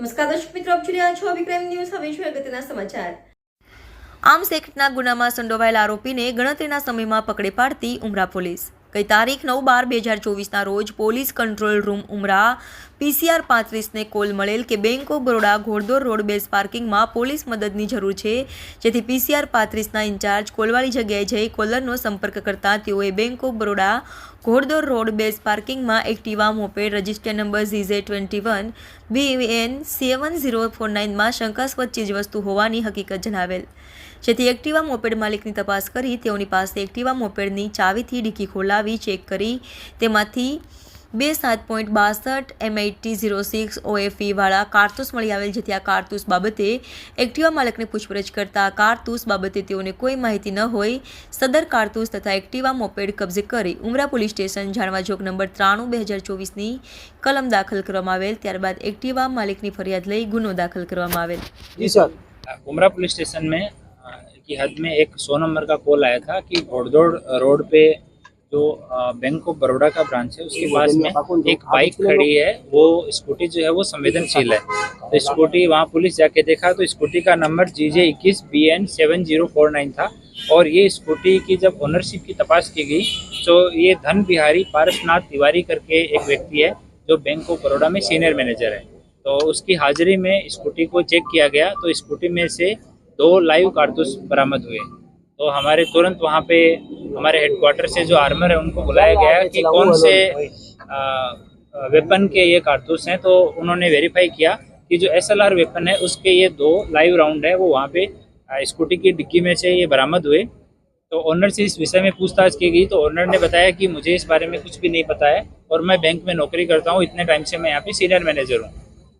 નમસ્કાર દર્શક મિત્રો આપ જોઈ રહ્યા છો વિક્રમ ન્યૂઝ હવે છે અગત્યના સમાચાર આમ એક્ટના ગુનામાં સંડોવાયેલા આરોપીને ગણતરીના સમયમાં પકડી પાડતી ઉમરા પોલીસ ગઈ તારીખ નવ બાર બે હજાર ચોવીસના રોજ police control room Umra PCR પાંત્રીસને કોલ મળેલ કે બેંક ઓફ બરોડા ઘોડદોર રોડ બેઝ પાર્કિંગમાં પોલીસ મદદની જરૂર છે જેથી પીસીઆર પાંત્રીસના ઇન્ચાર્જ કોલવાળી જગ્યાએ જઈ કોલરનો સંપર્ક કરતા તેઓએ બેંક ઓફ બરોડા ઘોડદોર રોડ બેઝ પાર્કિંગમાં Activa moped register number G J twenty one B N seven zero four નાઇનમાં શંકાસ્પદ ચીજવસ્તુ હોવાની હકીકત જણાવેલ જેથી એક્ટિવા મોપેડ માલિકની તપાસ કરી તેઓની પાસે એક્ટિવા મોપેડની ચાવીથી ડીકી ખોલાવી ચલાવી ચેક કરી તેમાંથી બે સાત પોઈન્ટ બાસઠ એમઆઈટી ઝીરો સિક્સ ઓએફઈવાળા કારતૂસ મળી આવેલ જેથી આ કારતૂસ બાબતે એક્ટિવા માલકને પૂછપરછ કરતા કારતૂસ બાબતે તેઓને કોઈ માહિતી ન હોય સદર કારતૂસ તથા એક્ટિવા મોપેડ કબજે કરી ઉમરા પોલીસ સ્ટેશન જાણવા જાણવાજોગ નંબર ત્રાણું બે હજાર ચોવીસની કલમ દાખલ કરવામાં આવેલ ત્યારબાદ એક્ટિવા માલિકની ફરિયાદ લઈ ગુનો દાખલ કરવામાં આવેલ ઉમરા પોલીસ સ્ટેશન મેં की हद में एक सौ नंबर का कॉल आया था कि जो बैंक ऑफ बड़ौदा का ब्रांच है उसके पास में एक बाइक खड़ी है वो स्कूटी जो है वो संवेदनशील है तो स्कूटी वहाँ पुलिस जाके देखा तो स्कूटी का नंबर जी जे इक्कीस B N seven zero four nine था और ये स्कूटी की जब ओनरशिप की तपास की गई तो ये धन बिहारी पारसनाथ तिवारी करके एक व्यक्ति है जो बैंक ऑफ बड़ौदा में सीनियर मैनेजर है तो उसकी हाजिरी में स्कूटी को चेक किया गया तो स्कूटी में से दो लाइव कारतूस बरामद हुए तो हमारे तुरंत वहाँ पे हमारे हेडक्वार्टर से जो आर्मर है उनको बुलाया गया कि कौन से वेपन के ये कारतूस हैं तो उन्होंने वेरीफाई किया कि जो एस वेपन है उसके ये दो लाइव राउंड है वो वहाँ पे स्कूटी की डिक्की में से ये बरामद हुए तो ओनर से इस विषय में पूछताछ की गई तो ओनर ने बताया कि मुझे इस बारे में कुछ भी नहीं पता है और मैं बैंक में नौकरी करता हूँ इतने टाइम से मैं यहाँ पे सीनियर मैनेजर हूँ